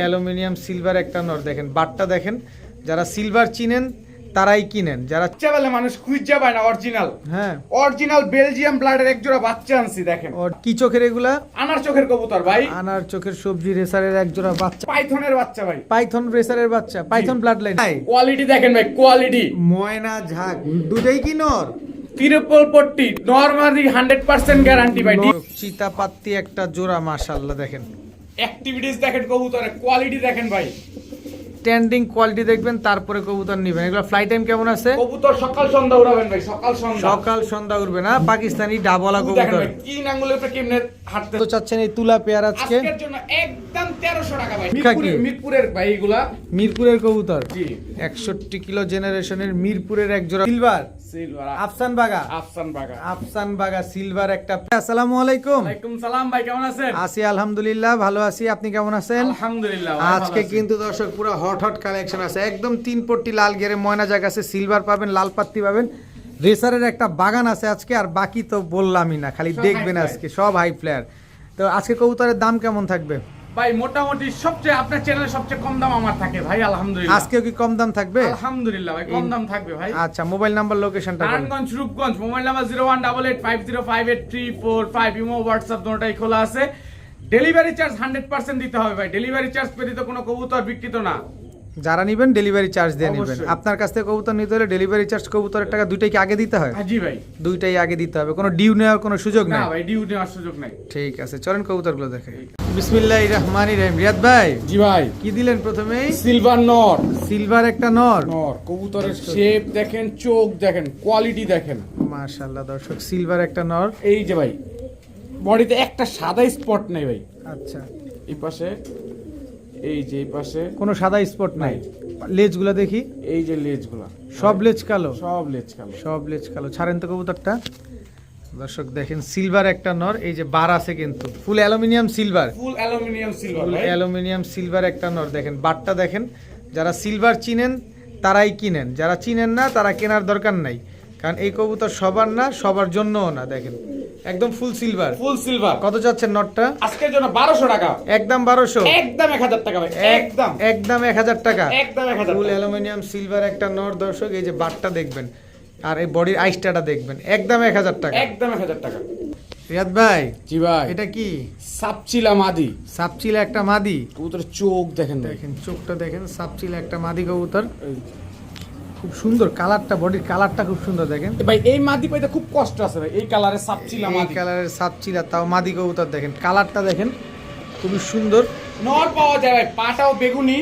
Aluminium silver একটা নর দেখেন। বাটটা দেখেন যারা সিলভার চিনেন তারাই কিনেন। যারা বাচ্চা মানুষ খুঁজে পায় না অরিজিনাল হ্যাঁ। অরিজিনাল বেলজিয়াম ব্লাডের এক জোড়া বাচ্চা আনছি দেখেন। ওর কি চোখের এগুলা? আনার চোখের কবুতর ভাই। আনার চোখের সবজি রেসারের এক জোড়া বাচ্চা। পাইথনের বাচ্চা ভাই। পাইথন রেসারের বাচ্চা পাইথন ব্লাড লাইন কোয়ালিটি দেখেন ভাই কোয়ালিটি ময়না ঝাঁক দুটাই কি নর? তিরুপল পট্টি নরমালি হান্ড্রেড পার্সেন্ট গ্যারান্টি ভাই চিতা পাত্তি একটা জোড়া মাশাল্লাহ দেখেন। অ্যাক্টিভিটিস দেখেন কবুতরের কোয়ালিটি দেখেন ভাই। স্ট্যান্ডিং কোয়ালিটি দেখবেন তারপরে কবুতর নিবেন। এগুলো ফ্লাই টাইম কেমন আছে? কবুতর সকাল সন্ধ্যা উড়াবেন ভাই সকাল সন্ধ্যা। সকাল সন্ধ্যা উঠবে না পাকিস্তানি ডাবলা দেখেন কবুতর। ভাই তিন আঙ্গুলের উপরে কেমনে হাঁটতে তো চাচ্ছেন এই তুলা পেয়ার আজকে? আজকের জন্য একদম তেরোশো টাকা ভাই। মিরপুরের- মিরপুরের ভাই এগুলা। মিরপুরের কবুতর? জি। একষট্টি কিলো জেনারেশনের মিরপুরের এক জোড়া সিলভার আফসান বাগা। আফসান বাগা। আফসান বাগা সিলভার একটা আসসালামু আলাইকুম। ওয়ালাইকুম সালাম ভাই কেমন আছেন? আছি আলহামদুলিল্লাহ ভালো আছি। আপনি কেমন আছেন? আলহামদুলিল্লাহ আজকে কিন্তু দর্শক পুরো হট হট কালেকশন আছে। একদম তিন পট্টি লাল গেরে ময়না জায়গা আছে সিলভার পাবেন লাল পাত্তি পাবেন। রেসারের একটা বাগান আছে আজকে আর বাকি তো বললামই না খালি দেখবেন আজকে সব হাই প্লেয়ার তো আজকে কবুতরের দাম কেমন থাকবে? ভাই মোটামুটি সবচেয়ে আপনার চ্যানেলে সবচেয়ে কম দাম আমার থাকে ভাই আলহামদুলিল্লাহ। কি কম দাম থাকবে? আলহামদুলিল্লাহ ভাই কম দাম থাকবে ভাই। আচ্ছা মোবাইল নাম্বার লোকেশনটা Narayanganj Rupganj mobile number zero one double eight five zero five eight three four five imo WhatsApp খোলা আছে। ডেলিভারি চার্জ হান্ড্রেড পার্সেন্ট দিতে হবে ভাই ডেলিভারি চার্জ কোনো কবুতর বিক্রিত না। যারা নিবেন ডেলিভারি চার্জ দিয়ে নেবেন। আপনার কাছ থেকে কবুতর নিতে হলে ডেলিভারি চার্জ কবুতরের টাকা দুইটাই কি আগে দিতে হয়? হ্যাঁ, জি ভাই। দুইটাই আগে দিতে হবে। কোনো ডিউ নেওয়ার কোনো সুযোগ না নেই? ভাই ডিউ নেওয়ার সুযোগ নাই। ঠিক আছে চলেন কবুতরগুলো দেখে বিসমিল্লাহ রহমানি রহিম। রিয়াদ ভাই জি ভাই। কি দিলেন প্রথমেই সিলভার নট সিলভার একটা নর। নর কবুতরের শেপ দেখেন চোখ দেখেন কোয়ালিটি দেখেন। মাশাআল্লাহ দর্শক সিলভার একটা নর। এই যে ভাই বডিতে একটা সাদা স্পট নেই ভাই। আচ্ছা। এই পাশে এই যে এই পাশে। কোনো সাদা স্পট নাই। লেজগুলো দেখি। এই যে লেজগুলা। সব লেজ কালো। সব লেজ কালো। সব লেজ কালো। ছাড়েন তো কবুতরটা। দর্শক দেখেন সিলভার একটা নর এই যে বার আছে কিন্তু। Full aluminium silver full aluminium silver full aluminium silver একটা নর দেখেন বারটা দেখেন। যারা সিলভার চিনেন তারাই কিনেন। যারা চিনেন না তারা কেনার দরকার নাই। কারণ এই কবুতর সবার না সবার জন্যও না দেখেন। একদম ফুল সিলভার ফুল সিলভার কত যাচ্ছেন নটটা আজকের জন্য বারোশো টাকা। একদম বারোশো। একদম এক হাজার টাকা ভাই। একদম। একদম এক হাজার টাকা। একদম এক হাজার ফুল অ্যালুমিনিয়াম সিলভার একটা নর দর্শক এই যে বাটটা দেখবেন। আর এই বডির আইসটাটা দেখবেন। একদম এক হাজার টাকা। একদম এক হাজার টাকা। রিয়াদ ভাই জি ভাই। এটা কি? সাপচিলা মাদি। সাপচিলা একটা মাদি। কবুতরের চোখ দেখেন দেখেন চোখটা দেখেন সাপচিলা একটা মাদি কবুতর। খুব সুন্দর কালারটা বডির কালারটা খুব সুন্দর দেখেন। ভাই এই মাদি পাইতে খুব কষ্ট আছে ভাই। এই কালারের সাপচিলা এই মাদি। কালারের সাপচিলা তাও মাদি কবুতর দেখেন। কালারটা দেখেন খুবই সুন্দর। নর পাওয়া যায় ভাই পাটাও বেগুনি।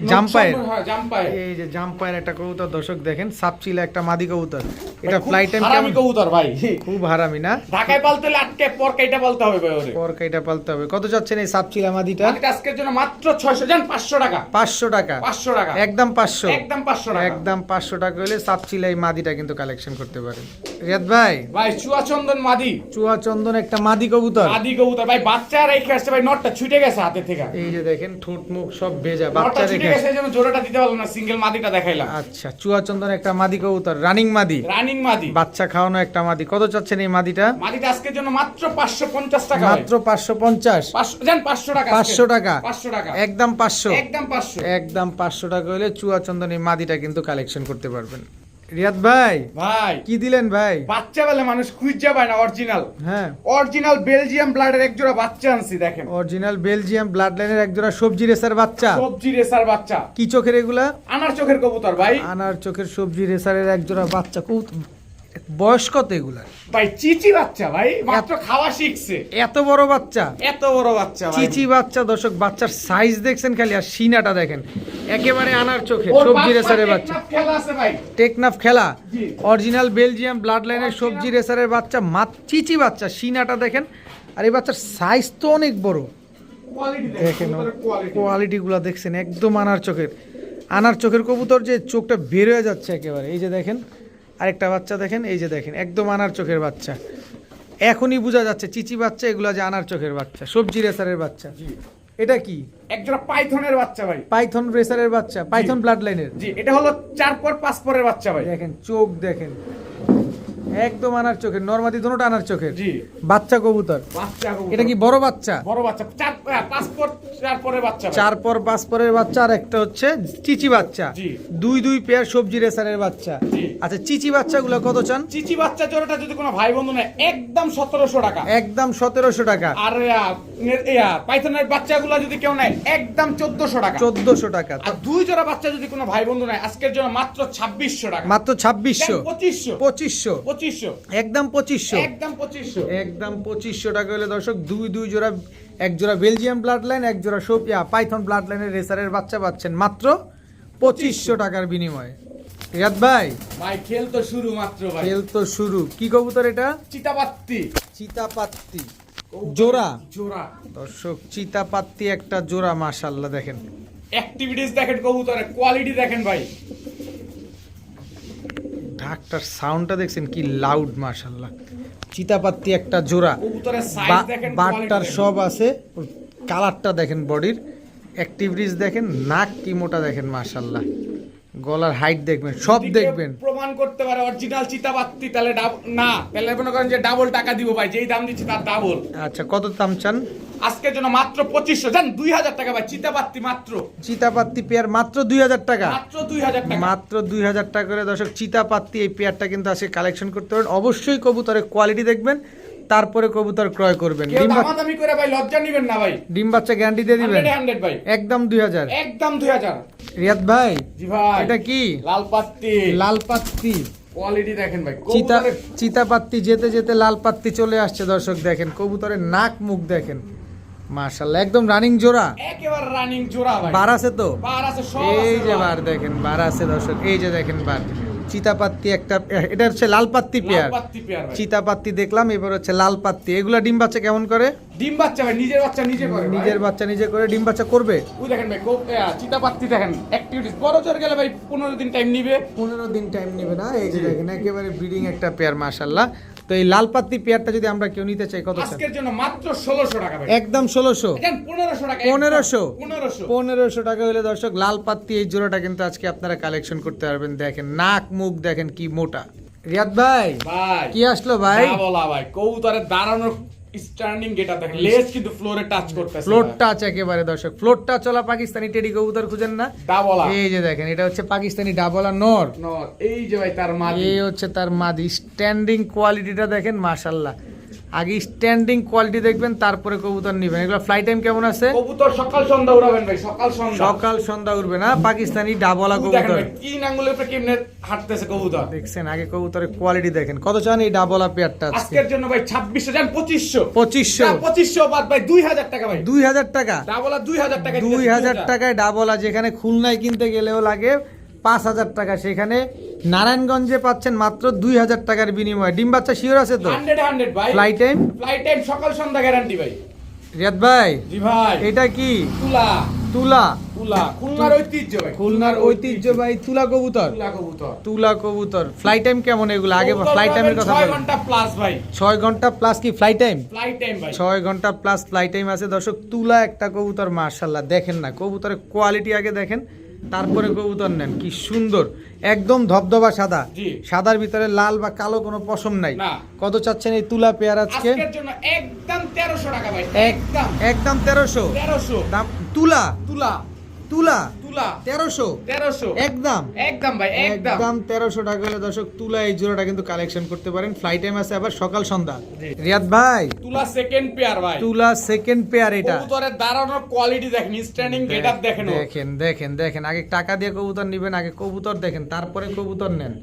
জাম্পায়ের। হ্যাঁ এই যে জাম্পায়ের একটা কবুতর দর্শক দেখেন সাপচিলা একটা মাদি কবুতর। এটা ফ্লাইট টাইম হারামি কবুতর ভাই। খুব হারামি না? ঢাকায় পালতে হলে আটকে পর কাইটা পালতে হবে ভাই ওরে। পর কাইটা পালতে হবে। কত যাচ্ছেন এই সাপচিলা মাদিটা? আজকের জন্য মাত্র ছয়শো জান পাঁচশো টাকা। পাঁচশো টাকা। পাঁচশো টাকা। একদম পাঁচশো। একদম পাঁচশো টাকা। একদম পাঁচশো টাকা হলে সাপচিলা এই মাদিটা কিন্তু কালেকশন করতে পারেন। রিয়াদ ভাই? ভাই চুয়াচন্দন মাদি। চুয়া চন্দন একটা মাদি কবুতর। মাদি কবুতর। ভাই বাচ্চা রেখে আসছে ভাই নটটা ছুটে গেছে হাতে থেকে। এই যে দেখেন ঠোঁট মুখ সব ভেজা বাচ্চা রেখে গেছে জোড়াটা দিতে পারলাম না সিঙ্গেল মাদিটা দেখাইলাম। আচ্ছা চুয়া চন্দন একটা মাদি কবুতর রানিং মাদি। রানিং মাদি। বাচ্চা খাওয়ানো একটা মাদি। কত চাচ্ছেন এই মাদিটা? মাদিটা আজকের জন্য মাত্র টাকা মাত্র পাঁচশো পঞ্চাশ। পাঁচশো জান পাঁচশো টাকা আজকে। পাঁচশো টাকা। পাঁচশো টাকা। একদম পাঁচশো। একদম পাঁচশো। একদম পাঁচশো টাকা হলে চুয়া চন্দন এই মাদিটা কিন্তু কালেকশন করতে পারবেন। রিয়াদ ভাই ভাই। কি দিলেন ভাই? বাচ্চা বেলে মানুষ খুঁজে পায় না অরিজিনাল হ্যাঁ। অরিজিনাল বেলজিয়াম ব্লাডের এক জোড়া বাচ্চা আনছি দেখেন। অরিজিনাল বেলজিয়াম ব্লাড লাইনের একজোড়া সবজি রেসার বাচ্চা। সবজি রেসার বাচ্চা। কি চোখের এগুলা? আনার চোখের কবুতর ভাই। আনার চোখের সবজি রেসারের একজোড়া বাচ্চা কৌত বয়স কত এগুলা? ভাই চিচি বাচ্চা ভাই মাত্র খাওয়া শিখছে। এত বড় বাচ্চা? এত বড় বাচ্চা চিচি বাচ্চা দর্শক বাচ্চার সাইজ দেখছেন খালি আর সিনাটা দেখেন। একেবারে আনার চোখে সবজি রেসারের বাচ্চা। টেকনাফ খেলা। অরিজিনাল বেলজিয়াম ব্লাড লাইনের সবজি রেসারের বাচ্চা মাত চিচি বাচ্চা সিনাটা দেখেন। আর এই বাচ্চার সাইজ তো অনেক বড়। দেখেন কোয়ালিটি কোয়ালিটিগুলো দেখছেন একদম আনার চোখের। আনার চোখের কবুতর যে চোখটা বের হয়ে যাচ্ছে একেবারে। এই যে দেখেন আরেকটা বাচ্চা দেখেন এই যে দেখেন একদম আনার চোখের বাচ্চা। এখনই বোঝা যাচ্ছে চিচি বাচ্চা এগুলো যে আনার চোখের বাচ্চা সবজি রেসারের বাচ্চা। এটা কি? একজোড়া পাইথনের বাচ্চা ভাই। পাইথন রেসারের বাচ্চা পাইথন ব্লাড লাইনের জি এটা হলো চার পর পাঁচ পরের বাচ্চা ভাই। দেখেন চোখ দেখেন। একদম আনার চোখের নর্মাদি দুটোটা আনার চোখের। জি। বাচ্চা কবুতর। বাচ্চা কবুতর। এটা কি বড় বাচ্চা? বড় বাচ্চা। চার পাঁচ পর চার পরে বাচ্চা চার পর পাঁচ পরের বাচ্চা আর একটা হচ্ছে চিচি বাচ্চা। জি। দুই দুই পেয়ার সবজি রেসারের বাচ্চা। জি। আচ্ছা চিচি বাচ্চাগুলো কত চান? চিচি বাচ্চা জোড়াটা যদি কোনো ভাই বন্ধু নেয় একদম সতেরোশো টাকা। একদম সতেরোশো টাকা। আর নে- পাইথনের বাচ্চাগুলো যদি কেউ নেয় একদম চোদ্দশো টাকা। চোদ্দশো টাকা। আর দুই জোড়া বাচ্চা যদি কোনো ভাই বন্ধু নেয় আজকের জন্য মাত্র ছাব্বিশশো টাকা। মাত্র ছাব্বিশশো। পঁচিশশো। পঁচিশশো। পঁচিশশো। একদম পঁচিশশো। একদম পঁচিশশো। একদম পঁচিশশো টাকা হলে দর্শক দুই দুই জোড়া এক জোড়া বেলজিয়াম ব্লাড লাইন এক জোড়া সোপিয়া পাইথন ব্লাড লাইনের রেসারের বাচ্চা পাচ্ছেন মাত্র পঁচিশশো টাকার বিনিময়ে। রিয়াদ ভাই? ভাই খেল তো শুরু মাত্র ভাই। খেল তো শুরু। কি কবুতর এটা? চিতাবাত্তি চিতাপাত্তি। জোড়া? জোড়া। দর্শক চিতাপাত্তি একটা জোড়া মাশাল্লাহ দেখেন। অ্যাক্টিভিটিস দেখেন কবুতরের কোয়ালিটি দেখেন ভাই। ঢাকটার সাউন্ডটা দেখছেন কি লাউড মার্শাল্লাহ চিতাপাত্তি একটা জোড়া। বাটটার সব আছে কালারটা দেখেন বডির অ্যাক্টিভিটিস দেখেন নাক কি মোটা দেখেন মাশাল্লাহ গলার হাইট দেখবেন সব দেখবেন। প্রমাণ করতে পারে অরিজিনাল চিতাবাত্তি তাহলে না তাহলে মনে করেন যে ডাবল টাকা দিব ভাই যেই দাম দিচ্ছি তার ডাবল আচ্ছা কত দাম চান? আজকের জন্য মাত্র পঁচিশশো জান দুই হাজার টাকা ভাই চিতাবাত্তি মাত্র। চিতাপাত্তি পেয়ার মাত্র দুই হাজার টাকা। মাত্র দুই হাজার টাকা। মাত্র দুই হাজার টাকা করে দর্শক চিতাপাত্তি এই পেয়ারটা কিন্তু আজকে কালেকশন করতে পারেন। অবশ্যই কবুতরের কোয়ালিটি দেখবেন। তারপরে কবুতর ক্রয় করবেন। ডিম দামাদামি করে ভাই লজ্জা নিবেন না ভাই। ডিম বাচ্চা গ্যারান্টি দিয়ে দিবেন? ভাই। একদম দুই হাজার। একদম দুই হাজার। রিয়াদ ভাই জি ভাই। এটা কি? লাল পাত্তি। লাল পাত্তি। কোয়ালিটি দেখেন ভাই চিতা কবুতরের চিতাপাত্তি যেতে যেতে লাল পাত্তি চলে আসছে দর্শক দেখেন। কবুতরের নাক মুখ দেখেন। একদম রানিং জোড়া। একেবারে রানিং জোড়া ভাই। বার আছে তো? বার আছে সব এই যে। বার দেখেন বার আছে দর্শক। এই যে দেখেন বার। চিতাপাত্তি একটা এটা হচ্ছে লাল পাত্তি পেয়ার। চিতাপাত্তি দেখলাম এবার হচ্ছে লাল পাত্তি। এগুলা ডিম বাচ্চা কেমন করে? ডিম বাচ্চা ভাই নিজের বাচ্চা নিজে করে নিজের বাচ্চা নিজে করে ডিম বাচ্চা করবে? ওই দেখেন ভাই চিতাপাত্তি দেখেন অ্যাক্টিভিটিস বড় জোর গেলে ভাই পনেরো দিন টাইম নেবে। 15 দিন টাইম নেবে না। এই যে দেখেন একেবারে ব্রিডিং একটা পেয়ার মাশাল্লাহ তো এই লাল পাত্তি পেয়ারটা যদি আমরা কেউ নিতে চাই কত আজকের জন্য মাত্র 1600 টাকা একদম ষোলোশো। দেখেন পনেরোশো টাকা পনেরোশো। পনেরোশো। পনেরোশো টাকা হলে দর্শক লাল পাত্তি এই জোড়াটা কিন্তু আজকে আপনারা কালেকশন করতে পারবেন। দেখেন নাক মুখ দেখেন কি মোটা। রিয়াদ ভাই ভাই। কি আসলো ভাই? বলা ভাই কবুতরের দাঁড়ানোর স্ট্যান্ডিং গেটা দেখেন। লেজ কিন্তু ফ্লোরে টাচ করতেছে। ফ্লোর টাচ একেবারে দর্শক। ফ্লোর টাচ চলা পাকিস্তানি টেডি কবুতর খুঁজেন না। ডাবলা এই যে দেখেন এটা হচ্ছে পাকিস্তানি ডাবলা নর। নর। এই যে ভাই তার মাদি। এই হচ্ছে তার মাদি। স্ট্যান্ডিং কোয়ালিটিটা দেখেন মাশাল্লাহ আগে স্ট্যান্ডিং কোয়ালিটি দেখবেন তারপরে কবুতর নিবেন। এগুলো ফ্লাই টাইম কেমন আছে? কবুতর সকাল সন্ধ্যা উড়াবেন ভাই সকাল সন্ধ্যা। সকাল সন্ধ্যা উঠবে না পাকিস্তানি ডাবলা কবুতর। কি নাঙ্গুলের উপরে কেমনে হাঁটতেছে কবুতর। দেখছেন আগে কবুতরের কোয়ালিটি দেখেন। কত চান এই ডাবলা পেয়ারটা আজকে? আজকের জন্য ভাই ছাব্বিশশো যান পঁচিশশো। পঁচিশশো। পঁচিশশো বাদ ভাই দুই হাজার টাকা ভাই। দুই হাজার টাকা? ডাবলা দুই হাজার টাকা দুই হাজার টাকায় ডাবলা যেখানে খুলনায় কিনতে গেলেও লাগে। পাঁচ হাজার টাকা। সেখানে নারায়ণগঞ্জে পাচ্ছেন মাত্র দুই হাজার টাকার বিনিময়ে। ডিম বাচ্চা শিওর আছে তো? হান্ড্রেড হান্ড্রেড ভাই। ফ্লাই টাইম ফ্লাইট টাইম সকাল সন্ধ্যা গ্যারান্টি ভাই। রিয়াদ ভাই জি ভাই। এটা কি? তুলা। তুলা। তুলা। খুলনার ঐতিহ্য ভাই। খুলনার ঐতিহ্যবাহী তুলা কবুতর। তুলা কবুতর। তুলা কবুতর। টাইম কেমন এগুলো? আগে কবুতর ফ্লাই টাইমের কথা ছয় বলেন ঘণ্টা প্লাস ভাই। ছয় ঘণ্টা প্লাস কি ফ্লাই টাইম ফ্লাইট টাইম ভাই। ছয় ঘণ্টা প্লাস ফ্লাই টাইম আছে। দর্শক তুলা একটা কবুতর মার্শাল্লাহ দেখেন না কবুতরের কোয়ালিটি আগে দেখেন। তারপরে কবুতর নেন কি সুন্দর। একদম ধবধবা সাদা। সাদার ভিতরে লাল বা কালো কোনো পশম নাই। কত চাচ্ছেন এই তুলা পেয়ার আজকে? একদম তেরোশো টাকা এক- একদম একদম তেরোশো। তেরোশো। দাম তুলা? তুলা। তুলা? তুলা? তেরোশো। তেরোশো। একদম। একদম ভাই একদম। একদম তেরোশো টাকা হলে দর্শক তুলা এই জোড়াটা কিন্তু কালেকশন করতে পারেন। ফ্লাইট টাইম আছে আবার সকাল সন্ধ্যা। রিয়াদ ভাই। তুলা সেকেন্ড পেয়ার ভাই। তুলা সেকেন্ড পেয়ার এটা। কবুতরের দাঁড়ানোর কোয়ালিটি দেখেন স্ট্যান্ডিং দেখেন দেখেন দেখেন দেখেন। আগে টাকা দিয়ে কবুতর নিবেন আগে কবুতর দেখেন তারপরে কবুতর নেন।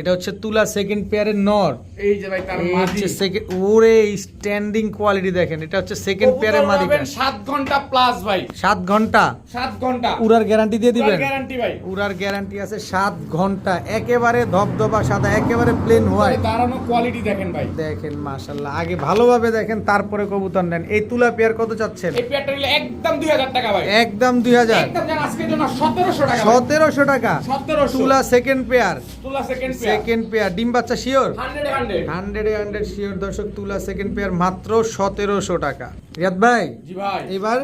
এটা হচ্ছে তুলা সেকেন্ড পেয়ারের নর। এই যে ভাই তার মাদি। সেকেন্ড ওরে স্ট্যান্ডিং কোয়ালিটি দেখেন এটা হচ্ছে সেকেন্ড পেয়ারের পাবেন সাত ঘণ্টা প্লাস ভাই। সাত ঘণ্টা? সাত ঘণ্টা। উড়ার গ্যারান্টি দিয়ে দিবেন? গ্যারান্টি ভাই। উড়ার গ্যারান্টি আছে সাত ঘণ্টা। একেবারে ধবধবা সাদা একেবারে প্লেন হোয়াইট দাঁড়ানো কোয়ালিটি দেখেন ভাই। দেখেন মাশাল্লাহ আগে ভালোভাবে দেখেন তারপরে কবুতর নেন। এই তুলা পেয়ার কত চাচ্ছেন? এই পেয়ারটা একদম দুই হাজার টাকা ভাই। একদম দুই হাজার। একদম জান আজকের জন্য সতেরোশো টাকা সতেরোশো টাকা। সতেরোশো। তুলা সেকেন্ড পেয়ার তুলা সেকেন্ড সেকেন্ড পেয়ার ডিম বাচ্চা শিওর? হান্ড্রেড হান্ড্রেড শিওর দর্শক তুলা সেকেন্ড পেয়ার মাত্র সতেরোশো টাকা। রিয়াদ ভাই জি ভাই। এবার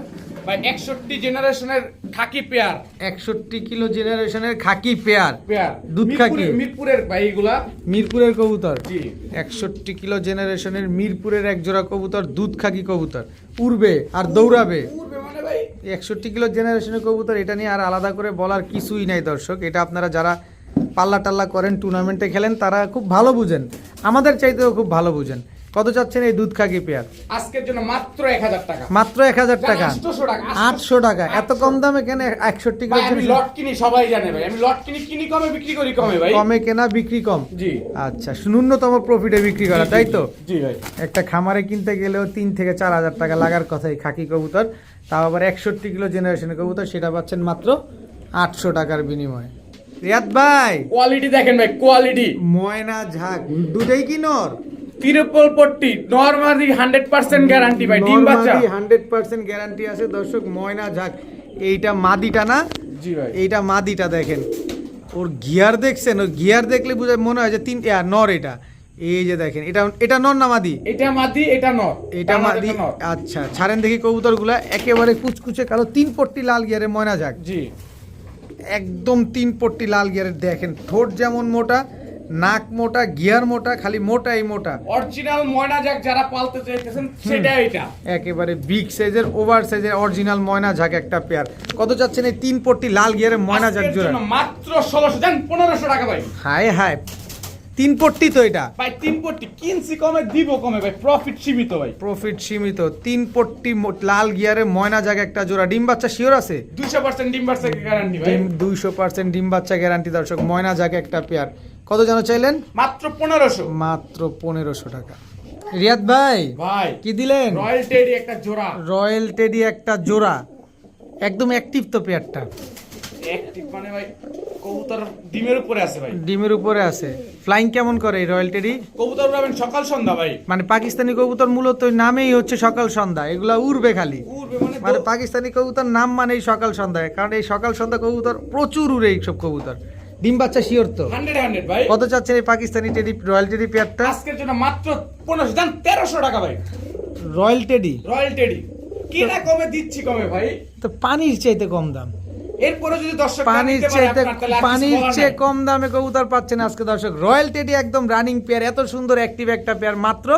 ভাই একষট্টি জেনারেশনের খাকি পেয়ার। একষট্টি কিলো জেনারেশনের খাকি পেয়ার। পেয়ার। দুধ খাকি। মিরপুরের- ভাই এগুলা। মিরপুরের কবুতর? জি। একষট্টি কিলো জেনারেশনের মিরপুরের এক জোড়া কবুতর দুধ খাকি কবুতর। উড়বে আর দৌড়াবে। মানে ভাই। একষট্টি কিলো জেনারেশনের কবুতর এটা নিয়ে আর আলাদা করে বলার কিছুই নাই দর্শক। এটা আপনারা যারা পাল্লা টাল্লা করেন টুর্নামেন্টে খেলেন তারা খুব ভালো বুঝেন। আমাদের চাইতেও খুব ভালো বুঝেন। কত চাচ্ছেন এই দুধ খাকি পেয়ার? আজকের জন্য মাত্র এক হাজার টাকা। মাত্র এক হাজার টাকা? আটশো টাকা এত কম দামে কেন একষট্টি আমি লট কিনি সবাই জানে ভাই। আমি লট কিনি কিনি কমে বিক্রি করি কমে ভাই। কমে কেনা বিক্রি কম? জি। আচ্ছা ন্যূনতম প্রফিটে বিক্রি করা তাই তো? জি ভাই। একটা খামারে কিনতে গেলেও তিন থেকে চার হাজার টাকা লাগার কথাই খাকি কবুতর। তাও আবার একষট্টি কিলো জেনারেশনের কবুতর সেটা পাচ্ছেন মাত্র আটশো টাকার বিনিময়ে। রিয়াদ ভাই। কোয়ালিটি দেখেন ভাই কোয়ালিটি ময়না ঝাঁক দুটোই কি নর? তিরুপল পট্টি নরমালি হান্ড্রেড পার্সেন্ট গ্যারান্টি ভাই ডিম বাচ্চা। হান্ড্রেড পার্সেন্ট গ্যারান্টি আছে দর্শক ময়না ঝাঁক এইটা মাদিটা না? জি ভাই। এইটা মাদিটা দেখেন। ওর গিয়ার দেখছেন? ওর গিয়ার দেখলে বুঝে মনে হয় যে তিন নর এটা। এই যে দেখেন এটা এটা নর না মাদি? এটা মাদি এটা নর। এটা মাদি আচ্ছা ছাড়েন দেখি কবুতরগুলা। একেবারে কুচকুচে কালো তিন পট্টি লাল গিয়ারে ময়না যাক জি। একদম তিন পট্টি লাল গিয়ারের দেখেন ঠোঁট যেমন মোটা নাক মোটা গিয়ার মোটা খালি মোটাই মোটা। অরিজিনাল ময়না যাক যারা পালতে চাইতেছেন সেটা এটা। একেবারে বিগ সাইজের ওভার সাইজের অরিজিনাল ময়না ঝাঁক একটা পেয়ার কত চাচ্ছেন এই তিন পট্টি লাল গিয়ারের ময়না ঝাঁক জোড়া? মাত্র ষোলোশো জান পনেরোশো টাকা ভাই। হায় হায় তিন পট্টি তো এটা। ভাই তিন পট্টি। কিনছি কমে দিব কমে ভাই। প্রফিট সীমিত ভাই। প্রফিট সীমিত। তিন পট্টি লাল গিয়ারে ময়না জাগ একটা জোড়া। ডিম বাচ্চা শিওর আছে? দুইশো পার্সেন্ট ডিম বার্সের গ্যারান্টি ভাই। ডিম দুইশো পার্সেন্ট ডিম বাচ্চা গ্যারান্টি দর্শক। ময়না জাগ একটা পেয়ার কত যেন চাইলেন? মাত্র পনেরোশো। মাত্র পনেরোশো টাকা। রিয়াদ ভাই ভাই কি দিলেন? রয়্যাল টেডি একটা জোড়া। রয়্যাল টেডি একটা জোড়া। একদম অ্যাক্টিভ তো পেয়ারটা মানে ভাই কবুতর ডিমের উপরে আছে ভাই। ডিমের উপরে আছে। ফ্লাইং কেমন করে এই রয়্যাল কবুতর উড়াবেন সকাল সন্ধ্যা ভাই। মানে পাকিস্তানি কবুতর মূলত নামেই হচ্ছে সকাল সন্ধ্যা এগুলা উড়বে খালি। মানে মানে পাকিস্তানি কবুতর নাম মানেই সকাল সন্ধ্যায় কারণ এই সকাল সন্ধ্যা কবুতর প্রচুর উড়ে এইসব কবুতর। ডিম বাচ্চা শিওর তো? ভাই। কত চাচ্ছেন এই পাকিস্তানি টেডি রয়্যাল টেডি পেয়ারটা আজকের জন্য মাত্র পনেরোশো জান তেরোশো টাকা ভাই। রয়্যাল টেডি রয়্যাল টেডি কিনা কমে দিচ্ছি কমে ভাই। তো পানির চাইতে কম দাম। এরপরে যদি দর্শক পানির চেয়ে পানির চেয়ে কম দামে কবুতর পাচ্ছেন আজকে দর্শক। রয়্যাল টেডি একদম রানিং পেয়ার এত সুন্দর অ্যাক্টিভ একটা পেয়ার মাত্র।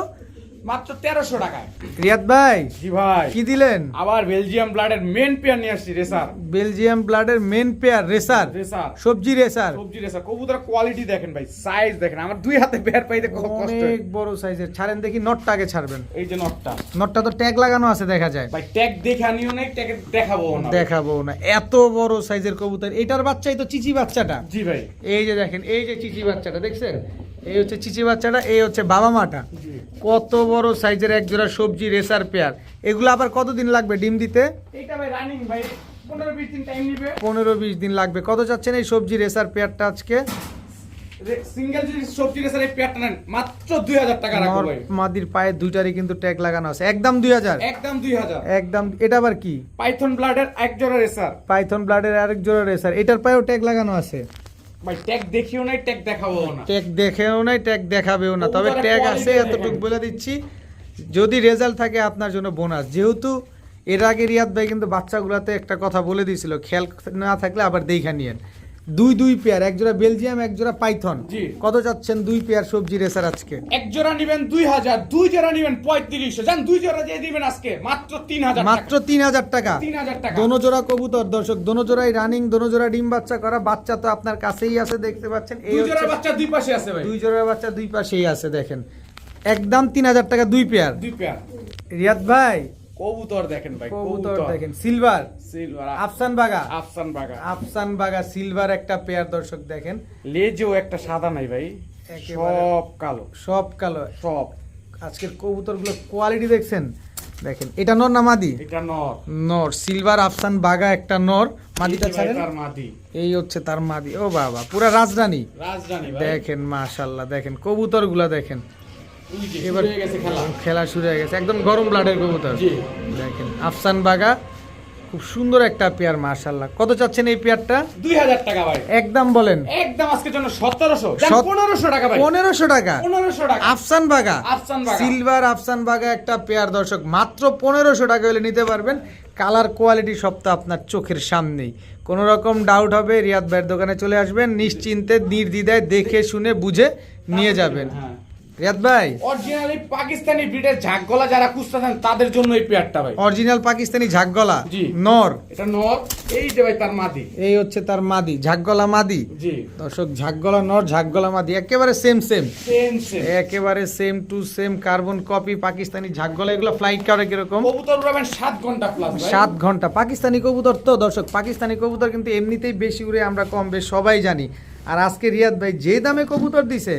মাত্র তেরোশো টাকায়। রিয়াদ ভাই জি ভাই। কি দিলেন? আবার বেলজিয়াম ব্লাডের মেন পেয়ার নিয়ে আসছি রেসার বেলজিয়াম ব্লাডের মেন পেয়ার রেসার রেসার সবজি রেসার সবজি রেসার কবুতর কোয়ালিটি দেখেন ভাই সাইজ দেখেন। আমার দুই হাতে পেয়ার পাইতে কত কষ্ট। অনেক বড় সাইজের ছাড়েন দেখি নটটা আগে ছাড়বেন। এই যে নটটা নটটা তো ট্যাগ লাগানো আছে দেখা যায়। ভাই ট্যাগ দেখে আনিও নাই ট্যাগ দেখাবো না। দেখাবো না। এত বড় সাইজের কবুতর। এটার বাচ্চাই তো চিচি বাচ্চাটা। জি ভাই। এই যে দেখেন এই যে চিচি বাচ্চাটা দেখছেন? এই হচ্ছে চিচি বাচ্চাটা এই হচ্ছে বাবা মাটা। কত বড় সাইজের এক জোড়া সবজি রেসার পেয়ার। এগুলো আবার কতদিন লাগবে ডিম দিতে? এইটা ভাই রানিং ভাই পনেরো বিশ দিন টাইম নিবে। পনেরো বিশ দিন লাগবে। কত চাচ্ছেন এই সবজি রেসার পেয়ারটা আজকে? সিঙ্গেল সবজি রেসার এই পেয়ারটা নেন মাত্র দুই হাজার টাকা রাখব মাদির পায়ে দুইটারই কিন্তু ট্যাগ লাগানো আছে। একদম দুই হাজার? একদম দুই হাজার। একদম এটা আবার কি? পাইথন ব্লাডের এক জোড়া রেসার। পাইথন ব্লাডের আরেক জোড়া রেসার। এটার পায়েও ট্যাগ লাগানো আছে। ভাই ট্যাগ দেখিও নাই ট্যাগ দেখাবো না। ট্যাগ দেখেও নাই ট্যাগ দেখাবেও না। তবে ট্যাগ আছে। এতটুকু বলে দিচ্ছি। যদি রেজাল্ট থাকে আপনার জন্য বোনাস যেহেতু এর আগে রিয়াদ ভাই কিন্তু বাচ্চাগুলাতে একটা কথা বলে দিয়েছিল খেয়াল না থাকলে আবার দেখা নিয়েন। দুই দুই পেয়ার এক জোড়া বেলজিয়াম এক জোড়া পাইথন। কত চাচ্ছেন দুই পেয়ার সবজি রেসার আজকে? এক জোড়া নিবেন দুই হাজার দুই জোড়া নিবেন পঁয়ত্রিশশো। জান দুই জোড়া দিয়ে দিবেন আজকে মাত্র তিন হাজার মাত্র তিন হাজার টাকা। তিন হাজার টাকা। দোনো জোড়া কবুতর দর্শক দোনো জোড়াই রানিং দোনো জোড়া ডিম বাচ্চা করা। বাচ্চা তো আপনার কাছেই আছে দেখতে পাচ্ছেন। এই দুই জোড়া বাচ্চা দুই পাশে আছে ভাই। দুই জোড়া বাচ্চা দুই পাশেই আছে দেখেন। একদম তিন হাজার টাকা দুই পেয়ার। দুই পেয়ার। রিয়াদ ভাই কবুতর দেখেন ভাই কবুতর দেখেন সিলভার। সিলভার আফসান বাগা আফসান বাগা আফসান বাগা সিলভার একটা পেয়ার দর্শক দেখেন। লেজেও একটা সাদা নাই ভাই সব কালো। সব কালো। সব। আজকের কবুতরগুলো কোয়ালিটি দেখছেন? দেখেন এটা নর না মাদি? এটা নর। নর সিলভার আফসান বাগা একটা নর। মাদিটা এই ছাড়েন। তার মাদি। এই হচ্ছে তার মাদি। ও বাবা পুরা রাজধানী। রাজধানী দেখেন মাশাল্লাহ দেখেন কবুতরগুলা দেখেন। এবার খেলা। শুরু হয়ে গেছে। একদম গরম ব্লাডের কবুতর। দেখেন আফসান বাগা খুব সুন্দর একটা পেয়ার মাশাল্লাহ কত চাচ্ছেন এই পেয়ারটা? দুই হাজার টাকা ভাই। একদম বলেন। একদম আজকের জন্য সতেরোশো। পনেরোশো টাকা ভাই। পনেরোশো টাকা। পনেরোশো টাকা। আফসান বাগা। আফসান বাগা। সিলভার আফসান বাগা একটা পেয়ার দর্শক। মাত্র পনেরোশো টাকা হলে নিতে পারবেন। কালার কোয়ালিটি সব তো আপনার চোখের সামনেই। কোনো রকম ডাউট হবে রিয়াদ ভাইয়ের দোকানে চলে আসবেন। নিশ্চিন্তে নির্দ্বিধায় দেখে শুনে বুঝে নিয়ে যাবেন। হ্যাঁ। রিয়াদ ভাই। অরিজিনালি পাকিস্তানি ব্রিডের ঝাকগলা যারা খুঁজতেছেন তাদের জন্য এই পেয়ারটা ভাই। অরিজিনাল পাকিস্তানি ঝাকগলা। জি। নর। এটা নর। এই যে ভাই তার মাদি। এই হচ্ছে তার মাদি ঝাকগলা মাদি। জি। দর্শক ঝাকগলা নর ঝাকগলা মাদি একেবারে সেম সেম সেম সেম একেবারে same to same carbon copy Pakistani ঝাকগলা এগুলো ফ্লাইট করে কীরকম? কবুতর উড়াবেন সাত ঘণ্টা প্লাস ভাই। সাত ঘণ্টা। পাকিস্তানি কবুতর তো দর্শক পাকিস্তানি কবুতর কিন্তু এমনিতেই বেশি উড়ে আমরা কম বেশ সবাই জানি। আর আজকে রিয়াদ ভাই যে দামে কবুতর দিছে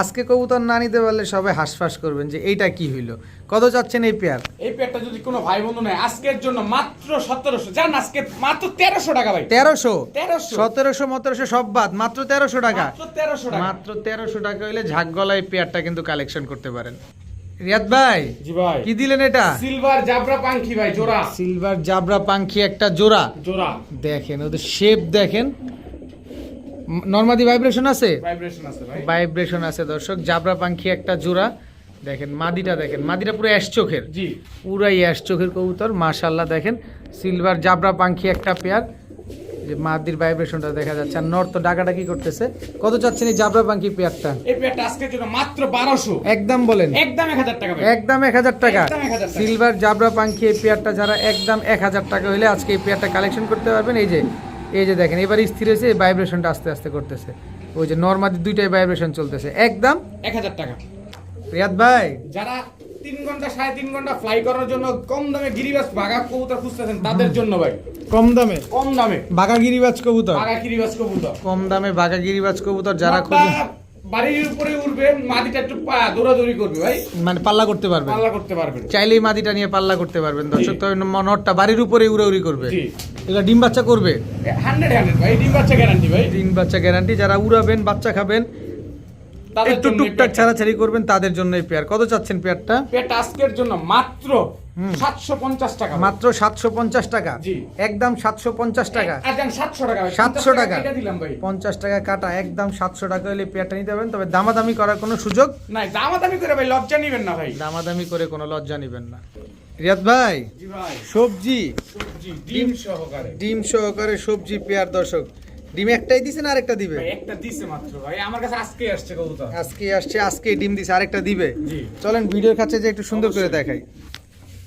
আজকে কবুতর না নিতে পারলে সবাই হাসফাস করবেন যে এইটা কি হইল। কত চাচ্ছেন এই পেয়ার? এই পেয়ারটা যদি কোনো ভাই বন্ধু নেয় আজকের জন্য মাত্র সতেরোশো। জান আজকে মাত্র তেরোশো টাকা ভাই। তেরোশো? তেরোশো। সতেরোশো মতেরোশো সব বাদ। মাত্র তেরোশো টাকা? তেরোশো টাকা। মাত্র তেরোশো টাকা হইলে ঝাকগলা এই পেয়ারটা কিন্তু কালেকশন করতে পারেন। রিয়াদ ভাই জি ভাই। কি দিলেন এটা? সিলভার জাবরা পাঙ্খি ভাই জোড়া। সিলভার জাবরা পাঙ্খি একটা জোড়া। জোড়া। দেখেন ওদের শেপ দেখেন। নর্মাদি ভাইব্রেশন আছে? ভাইব্রেশন আছে ভাই। ভাইব্রেশন আছে দর্শক। জাবরা পাখি একটা জোড়া। দেখেন মাদিটা দেখেন। মাদিটা পুরো অ্যাশ চোখের। জি। পুরাই অ্যাশ চোখের কবুতর মাশাল্লাহ দেখেন। সিলভার জাবরা পাখি একটা পেয়ার যে মাদির ভাইব্রেশনটা দেখা যাচ্ছে। আর নর্থ ডাকাটা কি করতেছে। কত চাচ্ছেন এই জাবরা পাখি পেয়ারটা এই পেয়ারটা আজকের জন্য মাত্র বারোশো। একদম বলেন। একদম এক হাজার টাকা ভাই। একদম এক হাজার টাকা। একদম 1000 টাকা। সিলভার জাবরা পাখি এই পেয়ারটা যারা একদম এক হাজার টাকা হলে আজকে এই পেয়ারটা কালেকশন করতে পারবেন। এই যে এই যে দেখেন এবার স্থির হয়েছে এই ভাইব্রেশনটা আস্তে আস্তে করতেছে। ওই যে নর্মাদি দুইটাই ভাইব্রেশন চলতেছে। একদম? এক হাজার টাকা। রিয়াদ ভাই? যারা তিন ঘণ্টা সাড়ে তিন ঘণ্টা ফ্লাই করার জন্য কম দামে গিরিবাস বাঘা কবুতর খুঁজতেছেন তাদের জন্য ভাই। কম দামে? কম দামে। বাঘা গিরিবাজ কবুতর? বাঘা গিরিবাস কবুতর। কম দামে বাঘা গিরিবাজ কবুতর যারা খুঁজে বাড়ির উপরে উঠবে মাটিটা একটু পা- দৌড়াদৌড়ি করবে ভাই। মানে পাল্লা করতে পারবেন। পাল্লা করতে পারবেন। চাইলেই মাটিটা নিয়ে পাল্লা করতে পারবেন। দর্শক। তবে নটটা বাড়ির উপরে উড়াউড়ি করবে। জি। এগুলো ডিম বাচ্চা করবে? হান্ড্রেড হান্ড্রেড ভাই ডিম বাচ্চা গ্যারান্টি ভাই। ডিম বাচ্চা গ্যারান্টি যারা উড়াবেন বাচ্চা খাবেন একটু টুকটাক ছাড়াছাড়ি করবেন তাদের জন্য এই পেয়ার কত চাচ্ছেন পেয়ারটা পেয়ারটা আজকের জন্য মাত্র সাতশো পঞ্চাশ টাকা। মাত্র সাতশো পঞ্চাশ টাকা? একদম সাতশো পঞ্চাশ টাকা? সাতশো টাকা ভাই। 700 টাকা। দিলাম ভাই। পঞ্চাশ টাকা কাটা একদম সাতশো টাকা হলে পেয়ারটা নিতে পারবেন তবে দামাদামি করার কোনো সুযোগ? নাই দামাদামি করে ভাই লজ্জা নিবেন না ভাই। দামাদামি করে কোনো লজ্জা নেবেন না। রিয়াদ ভাই সবজি? ডিম সহকারে। ডিম সহকারে সবজি পেয়ার দর্শক। ডিম একটাই দিছেন আরেকটা দিবে? একটা দিছে মাত্র ভাই। আমার কাছে আজকে আসছে কবুতর। আজকে আসছে আজকে ডিম দিছে আরেকটা দিবে। চলেন ভিডিওর কাছে যে একটু সুন্দর করে দেখাই।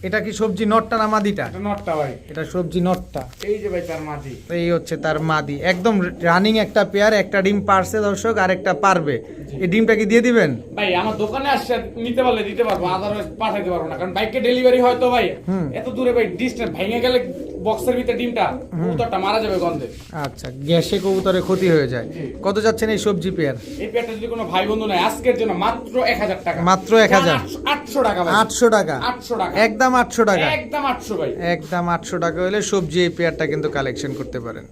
এটা কি সবজি নটটা না মাদিটা? এটা নটটা ভাই। এটা সবজি নটটা। এই যে ভাই তার মাদি। এই হচ্ছে তার মাদি। একদম রানিং একটা পেয়ার একটা ডিম পারছে দর্শক আর একটা পারবে। এই ডিমটা কি দিয়ে দিবেন? ভাই আমার দোকানে আসছে নিতে পারলে দিতে পারব আদারওয়াইজ পাঠাইতে পারব না। কারণ বাইকে ডেলিভারি হয়তো ভাই। হুম। এত দূরে ভাই ডিস্টেন্স ভেঙে গেলে বক্সের ভিতরে ডিমটা কবুতরটা মারা যাবে গন্ধে। আচ্ছা গ্যাসে কবুতরের ক্ষতি হয়ে যায়। কত যাচ্ছেন এই সবজি পেয়ার? এই পেয়ারটা যদি কোনো ভাই বন্ধু নেয় আজকের জন্য মাত্র এক হাজার টাকা। মাত্র 1000 আটশো টাকা ভাই। আটশো টাকা? আটশো টাকা। একদম আটশো টাকা? একদম আটশো ভাই। একদম আটশো টাকা হলে সবজি এই পেয়ারটা কিন্তু কালেকশন করতে পারেন।